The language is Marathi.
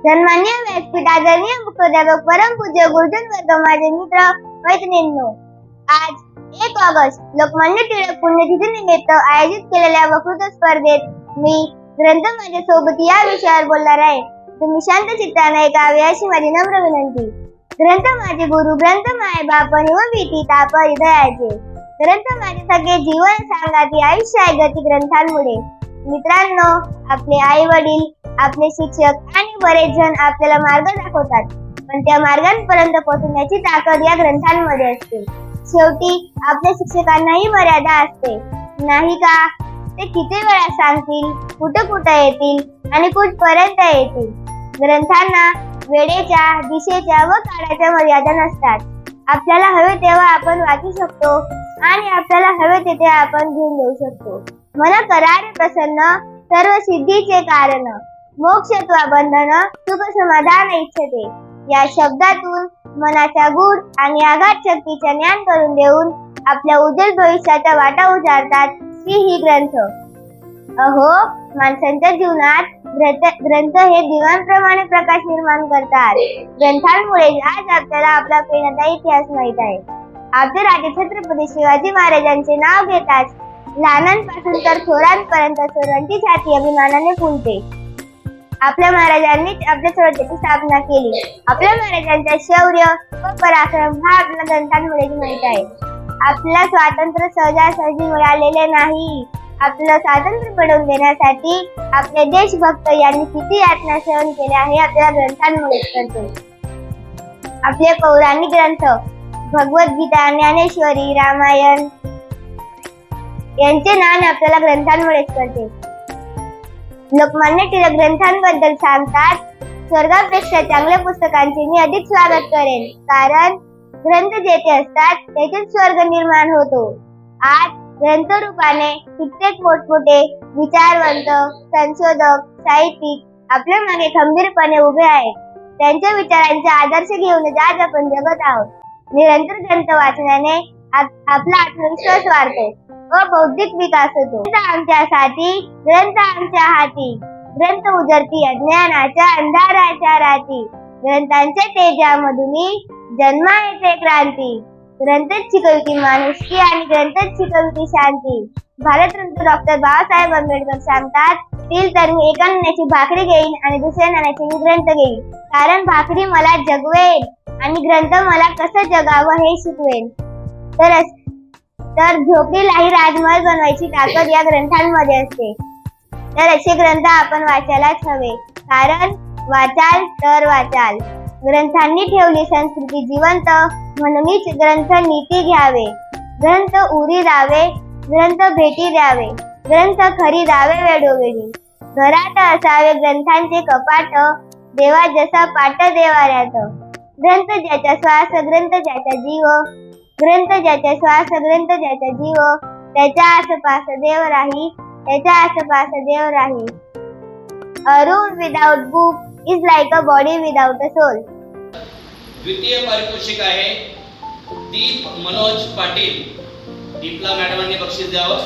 सन्मान्य व्यासपीठ आदरणीय मुख्याध्यापक परमपूज्य गुरुजन वर्ग माझे मित्र मैत्रिणींनो आज एक ऑगस्ट लोकमान्य टिळक पुण्यतिथी निमित्त आयोजित केलेल्या वक्तृत्व स्पर्धेत मी ग्रंथ माझ्या सोबत या विषयावर बोलणार आहे तुम्ही शांत चित्ताने ऐकावे अशी माझी नम्र विनंती ग्रंथ माझे गुरु ग्रंथ माय बापणी व भीती ताप हृदयाचे ग्रंथ माझे सगळे जीवन सांगाती आयुष्य आहे गती ग्रंथांमुळे मित्रांनो आपले आई वडील आपले शिक्षक आणि बरेच जण आपल्याला मार्ग दाखवतात. पण त्या मार्गांपर्यंत पोहोचण्याची ताकद या ग्रंथांमध्ये असते. शेवटी आपल्या शिक्षकांनाही मर्यादा असते. नाही का? ते किती वेळा सांगतील कुठं कुठं येतील आणि कुठपर्यंत येतील? ग्रंथांना वेळेच्या दिशेच्या व काळाच्या मर्यादा नसतात. आपल्याला हवे तेव्हा आपण वाचू शकतो आणि आपल्याला हवे तेथे आपण घेऊन देऊ शकतो. मन करार प्रसन्न सर्व सिद्धीचे कारण. मोक्षत्वा बंधन सुख समाधान इच्छते. या शब्दातून मनाचा गुण आणि आघात शक्तीचे ज्ञान करून देऊन आपल्या उज्ज्वल भविष्याचा वाटा उजारतात ती ही ग्रंथ. अहो माणसांच्या जीवनात ग्रंथ ग्रंथ हे दिवांप्रमाणे प्रकाश निर्माण करतात. ग्रंथांमुळे आज आपल्याला आपला प्रेरणाचा इतिहास माहीत आहे. आपले राजे छत्रपती शिवाजी महाराजांचे नाव घेताच लहानांपासून तर थोरांपर्यंत सर्वांची छाती अभिमानाने फुलते. आपल्या महाराजांनीच आपल्या स्वराज्याची स्थापना केली. आपल्या महाराजांचे शौर्य व पराक्रम हा आपल्या ग्रंथांमुळे माहीत आहे. आपल्याला स्वातंत्र्य सहजासहजी मिळालेले नाही. आपलं स्वातंत्र्य मिळवून देण्यासाठी आपले देशभक्त यांनी किती यातना सहन केल्या हे आपल्या ग्रंथांमुळे करतो आपले पौराणिक ग्रंथ भगवद्गीता ज्ञानेश्वरी रामायण यांचे ज्ञान आपल्याला ग्रंथांमुळेच कळते लोकमान्य टिळक ग्रंथांबद्दल सांगतात स्वर्गापेक्षा चांगल्या पुस्तकांचे मी अधिक स्वागत करेन कारण ग्रंथ जेथे असतात तेथेच स्वर्ग निर्माण होतो. आज ग्रंथ रूपाने कित्येक मोठमोठे विचारवंत संशोधक साहित्यिक आपल्या मागे खंबीरपणे उभे आहेत. त्यांच्या विचारांचे आदर्श घेऊन आज आपण जगत आहोत. निरंतर ग्रंथ वाचण्याने आपला आत्मविश्वास वाढतो. व बौद्धिक विकास होतो. आमच्यासाठी ग्रंथ आमच्या हाती. ग्रंथ उजरती अज्ञानाच्या अंधाराच्या राती. ग्रंथांच्या तेजामधून जन्मा येते क्रांती. ग्रंथच शिकवती माणुसकी आणि ग्रंथच शिकवती शांती. भारतरत्न डॉक्टर बाबासाहेब आंबेडकर सांगतात तील तर मी एका नाण्याची भाकरी घेईन आणि दुसऱ्या नाण्याची मी ग्रंथ घेईन. कारण भाकरी मला जगवेल आणि ग्रंथ मला कसं जगावं हे शिकवेल तरच तर झोपडीलाही राजमहल बनवायची ताकद या ग्रंथांमध्ये असते. तर असे ग्रंथ आपण वाचायलाच हवे. कारण वाचाल तर वाचाल. ग्रंथांनी ठेवली संस्कृती जिवंत म्हणूनच ग्रंथ नीती घ्यावे. ग्रंथ उरी रावे ग्रंथ भेटी द्यावे ग्रंथ खरी रावे वेळोवेळी. घरात असावे ग्रंथांचे कपाट देवा जसा पाट देवाऱ्यात. ग्रंथ ज्याचा श्वास ग्रंथ ज्याचा जीव ग्रंथ ज्याच्या श्वास ग्रंथ ज्याच्या जीव त्याच्या आसपास देव राही त्याच्या आसपास देव राही. A room without book is like a body without a soul द्वितीय पारितोषिक आहे दीप मनोज पाटील. दीपला मॅडमांनी बक्षीस द्यावं.